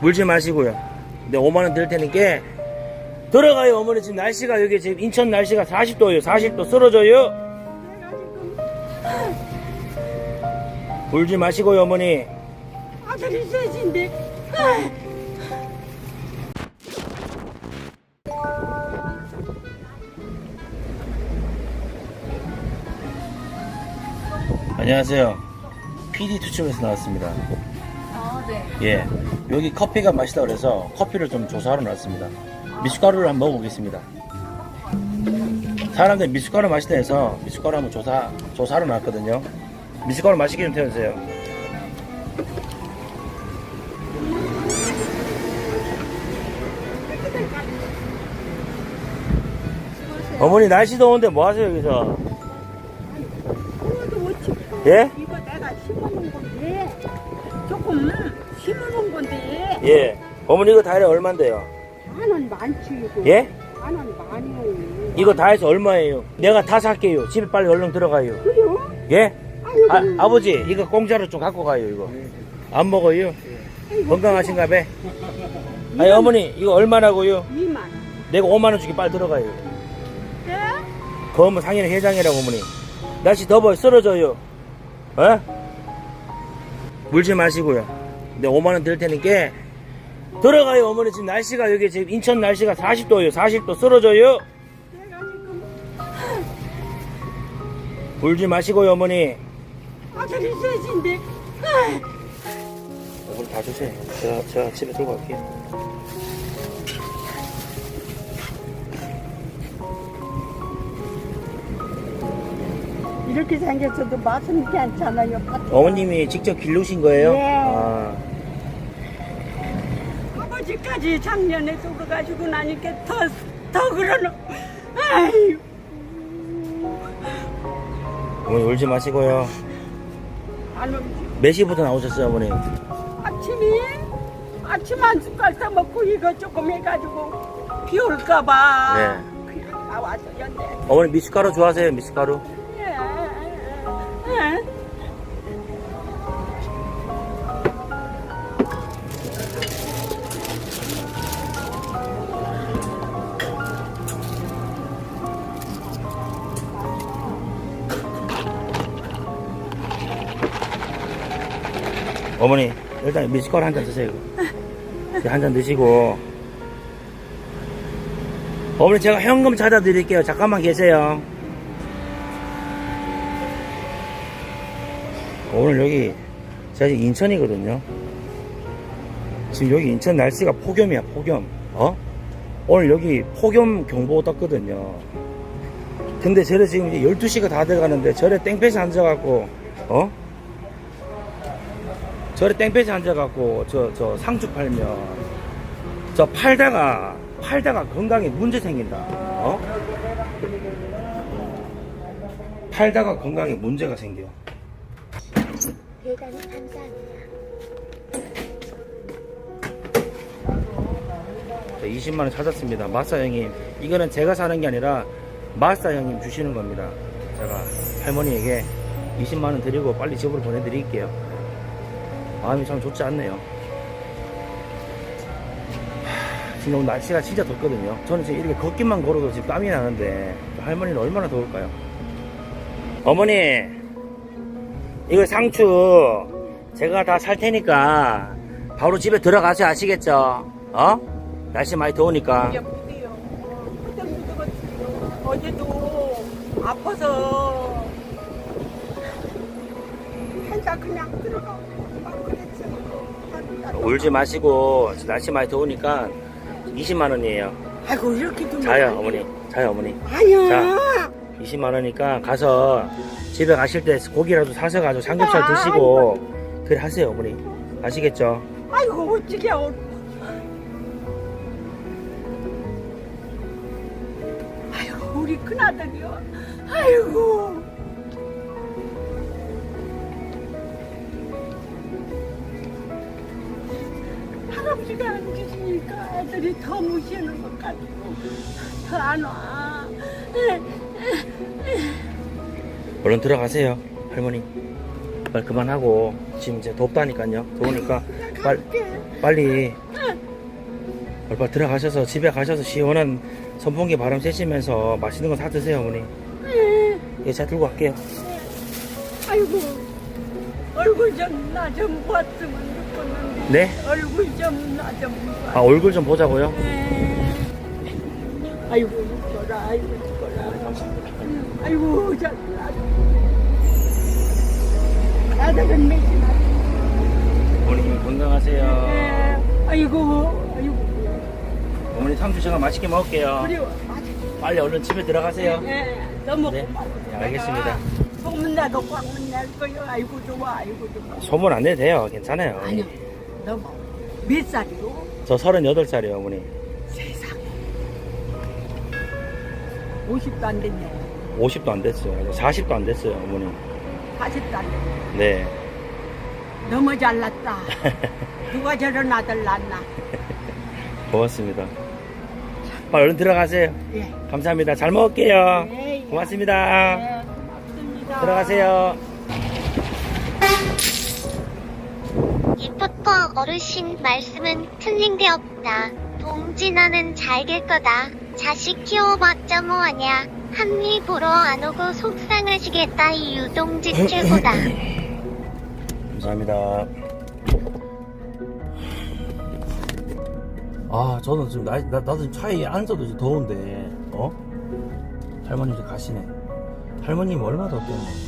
물지 마시고요. 네, 5만원 드릴 테니까 들어가요, 어머니. 지금 날씨가 여기 지금 인천 날씨가 40도예요. 40도 쓰러져요. 물지 마시고요, 어머니. 아들이 셋인데 안녕하세요. PD 투춤에서 나왔습니다. 아 네. 예. 여기 커피가 맛있다 그래서 커피를 좀 조사하러 나왔습니다. 미숫가루를 한번 먹어보겠습니다. 사람들이 미숫가루 맛있다 해서 미숫가루 한번 조사, 조사하러 나왔거든요. 미숫가루 맛있게 좀 태워주세요. 어머니 날씨 더운데 뭐 하세요 여기서? 어찌 예? 이거 내가 심어놓은 건데 조금 심어놓은 건데 예. 어머니 이거 다 해서 얼만데요? 만원 많지 이거 예? 만원 많이요 이거 다 해서 얼마예요? 내가 다 살게요. 집에 빨리 얼른 들어가요. 그래요? 예? 아이고 아, 아버지, 이거 공짜로 좀 갖고 가요, 이거. 안 먹어요? 건강하신가 봐? 아니, 어머니, 이거 얼마라고요? 2만 내가 5만 원 주게 빨리 들어가요. 예? 검은 상인의 회장이라고, 어머니. 날씨 더워요, 쓰러져요. 어? 물지 마시고요. 내 5만원 드릴 테니까 들어가요, 어머니. 지금 날씨가 여기 지금 인천 날씨가 40도예요. 40도 쓰러져요. 물지 마시고요, 어머니. 아들이 셋인데 이걸 다 주세요. 제가, 제가 집에 들고 갈게요. 이렇게 생겼어도 맛은 괜찮아요 어머님이 직접 길르신 거예요? 네. 아, 아버지까지 작년에 쏘가지고 나니까 더, 더 그러노 아이 어머니 울지 마시고요. 안몇 시부터 나오셨어요, 어머니? 아침이 아침 한 숟갈 다 먹고 이거 조금 해가지고 비 올까봐 네. 그냥 나왔어요 네. 어머니 미숫가루 좋아하세요, 미숫가루? 어머니, 일단 미숫가루 한 잔 드세요. 한 잔 드시고. 어머니, 제가 현금 찾아 드릴게요. 잠깐만 계세요. 오늘 여기, 제가 지금 인천이거든요. 지금 여기 인천 날씨가 폭염이야, 폭염. 어? 오늘 여기 폭염 경보 떴거든요. 근데 저래 지금 이제 12시가 다 돼가는데 저래 땡볕에 앉아갖고, 어? 저래 땡볕에 앉아갖고 저, 저 상추 팔면 저 팔다가 팔다가 건강에 문제 생긴다. 어? 팔다가 건강에 문제가 생겨. 대단히 감사합니다. 자, 20만 원 찾았습니다. 마사 형님. 이거는 제가 사는 게 아니라 마사 형님 주시는 겁니다. 제가 할머니에게 20만 원 드리고 빨리 집으로 보내드릴게요. 마음이 참 좋지 않네요. 하, 지금 날씨가 진짜 덥거든요. 저는 지금 이렇게 걷기만 걸어도 지금 땀이 나는데 할머니는 얼마나 더울까요? 어머니, 이거 상추 제가 다 살 테니까 바로 집에 들어가세요. 아시겠죠? 어? 날씨 많이 더우니까. 어제도 아파서 혼자 그냥 들어가. 울지 마시고 날씨 많이 더우니까 20만 원이에요. 아이고 이렇게 좀 자요 어머니. 자요 어머니. 아니야. 자. 20만 원이니까 가서 집에 가실 때 고기라도 사서 가지고 삼겹살 아, 드시고 그래 하세요 어머니. 아시겠죠? 아이고 어찌게 어. 아이고 우리 큰아들이요. 아이고. 아버지가 안 계시니까 애들이 더 무시하는 것 같고 더 안 와. 얼른 들어가세요 할머니. 빨리 그만하고 지금 이제 덥다니까요. 더우니까 빨리 빨리 얼빠 들어가셔서 집에 가셔서 시원한 선풍기 바람 쐬시면서 맛있는 거 사 드세요 어머니 예. 예, 제가 들고 갈게요 아이고 얼굴 좀 나 좀 봤으면 좋겠는데 네? 얼굴 좀 나 좀아 봐. 얼굴 좀 보자고요? 예. 아이고 이뻐라 아이고 이뻐라. 음, 아이고 잘나. 아들은 매진아 어머님 건강하세요. 예. 아이고 아이고. 어머니 상추 제가 맛있게 먹을게요. 그리고 빨리 얼른 집에 들어가세요. 예. 너무 네. 고마워 네, 알겠습니다. 소문 나도 꽝문 날 거요. 아이고 좋아 아이고 좋아. 소문 안 내도 돼요. 괜찮아요. 아니요 너무 몇 살이요? 저 38살이에요 어머니. 세상에. 50도 안 됐네. 50도 안 됐어요. 40도 안 됐어요 어머니. 40도 안 됐네. 네. 너무 잘났다. 누가 저런 아들 낳나? 고맙습니다. 빨리 얼른 들어가세요. 예. 감사합니다. 잘 먹을게요. 예, 예. 고맙습니다. 예, 고맙습니다. 들어가세요 이포터 어르신 말씀은 틀린 게 없다. 동진아는 잘될 거다. 자식 키워봤자 뭐하냐. 한미 보러 안 오고 속상하시겠다. 이 유동진 최고다. 감사합니다 아 저는 지금 나, 나, 나도 지금 차에 앉아도 지금 더운데 어? 할머님 이제 가시네 할머님 얼마나 덥겠네